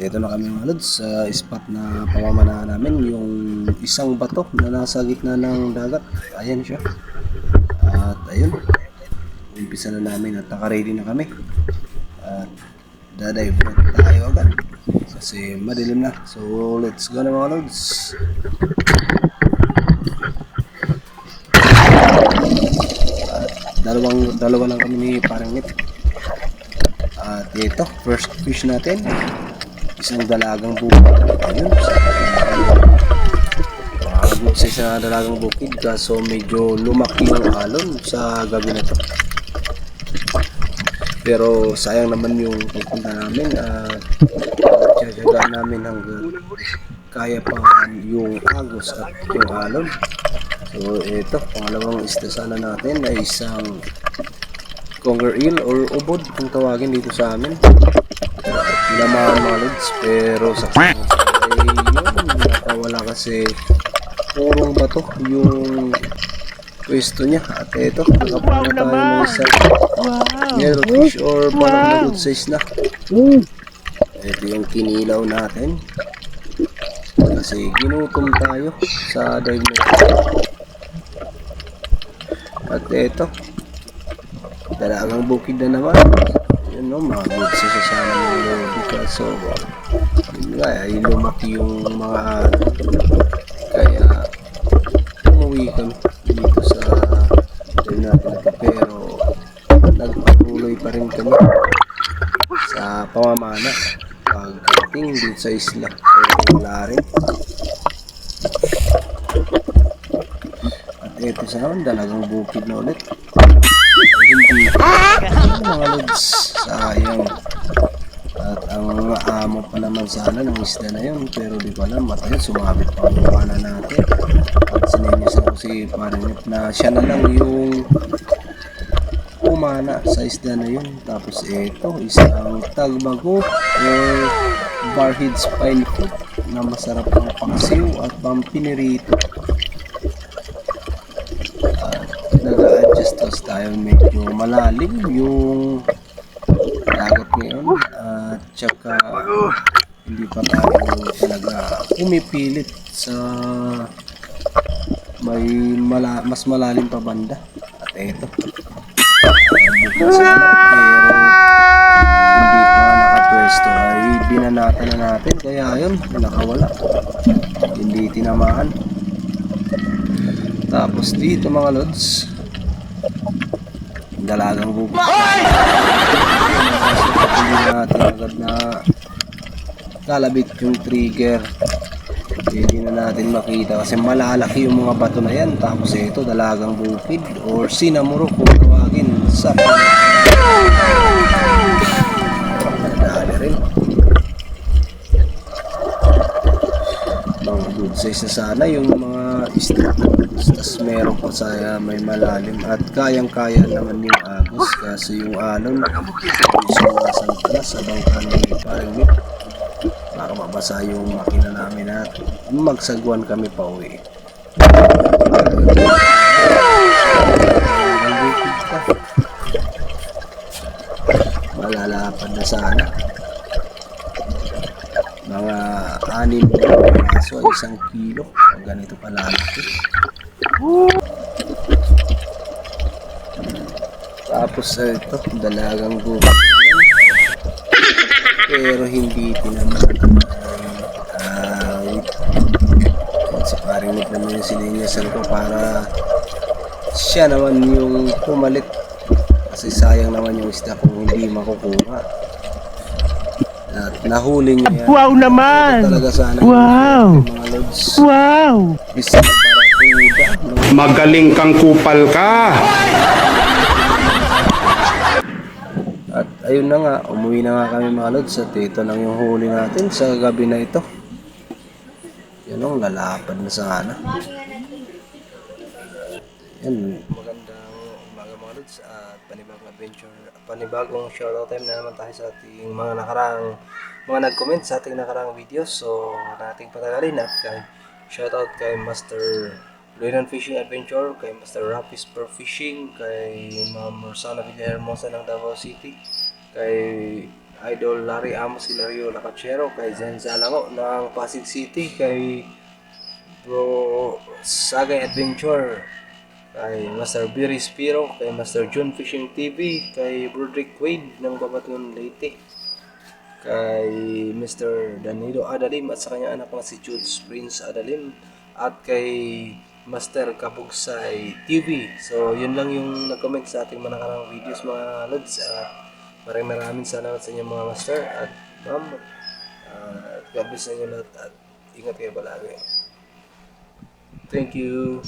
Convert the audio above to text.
ito na kami mga lods sa spot na pamamana namin yung isang bato na nasa gitna ng dagat. Ayan siya. At ayun. Umpisa na namin at naka-ready na kami. At dadive na tayo agad. Kasi madilim na. So let's go na mga lods. At dalawang dalawa lang kami ni parang nip. At ito, first fish natin isang dalagang bukid. Ayun. Mga sa isa dalagang bukid kaso medyo lumaki yung alon sa gabi na to. Pero sayang naman yung pagpunta namin at tiyatyagaan namin hanggang kaya pa yung agos at yung alon. So ito, pangalawang isda sana natin ay isang conger eel or ubod kung tawagin dito sa amin naman mga lods pero sa ay yun nakawala kasi purong bato yung pwesto niya. At ito nakapala tayo ng isang yellow fish or parang na good size na ito yung kinilaw natin. Kasi ginutom tayo sa dive na ito. At ito dalagang bukid na naman yun no, mga good sa sana ng lodi kaso nga, ay lumaki yung mga kaya umuwi kami dito sa ito pero nagpatuloy pa rin kami sa pamamana. Pagdating dito sa isla pero wala rin. At ito sa amin dalagang bukid na ulit. Hindi. Mga lods sayang. At ang amo pa naman sana ng isda na yun pero di ko alam at sumabit pa ang iwana natin. At sininyasan ko si parang Nip na siya na lang yung umana sa isda na yun. Tapos ito isang tagbago or barhead spine food na masarap ang pangsiw at pampinirito. Nag-a-adjust tapos tayo medyo malalim yung at saka hindi pa tayo talaga umipilit sa may mala mas malalim pa banda. At eto. Bukas sana pero hindi pa nakapwesto. Binanata na natin. Kaya yun nakawala. Hindi tinamaan. Tapos dito mga lods, dalagang bubuk. Natin agad na kalabit yung trigger. Hindi na natin makita kasi malalaki yung mga bato na yan. Tapos ito, dalagang bukid or sinamuro kung tawagin sa Dali rin. Size na sana yung mga isda. Tapos meron pa sa may malalim at kayang-kaya naman yung agos kasi yung alon sumasanta na sa bangka ni Parang para mabasa yung makina namin at magsagwan kami pa uwi. Malalapad na sana. Mga anim na piraso, isang kilo. Ang ganito palalaki. Tapos ito, dalagang gubat. Pero hindi tinamaan. Ah, wait. Sa paring nip naman yung sininyasan ko para siya naman yung pumalit. Kasi sayang naman yung isda kung hindi makukuha. Nahuli niya yan. Wow naman! Ito talaga sana Wow! yung mga lods. Wow! Isang barakuda. Magaling kang kupal ka. At ayun na nga, umuwi na nga kami mga lods at ito lang yung huli natin sa gabi na ito. Yan ang lalapad na sana. Yan. Lods at panibagong adventure, panibagong shoutout time na naman tayo sa ating mga nakaraang mga nag-comment sa ating nakarang video. So, nating patagalin at kay shoutout kay Master Luinan Fishing Adventure, kay Master Rapis Per Fishing, kay Ma'am Rosana Villahermosa ng Davao City, kay Idol Larry Amos Hilario Lacachero, kay Zen Zalango ng Pasig City, kay Bro Sagay Adventure, kay Master Billy Spiro, kay Master John Fishing TV, kay Broderick Wade ng Babatun Leyte, kay Mr. Danilo Adalim at sa kanyang anak na si Jules Prince Adalim at kay Master Kabugsay TV. So, yun lang yung nag-comment sa ating mga nakarang videos mga lods. At maraming maraming salamat sa inyo mga master at ma'am. Uh, God bless sa inyo lahat at ingat kayo palagi. Thank you.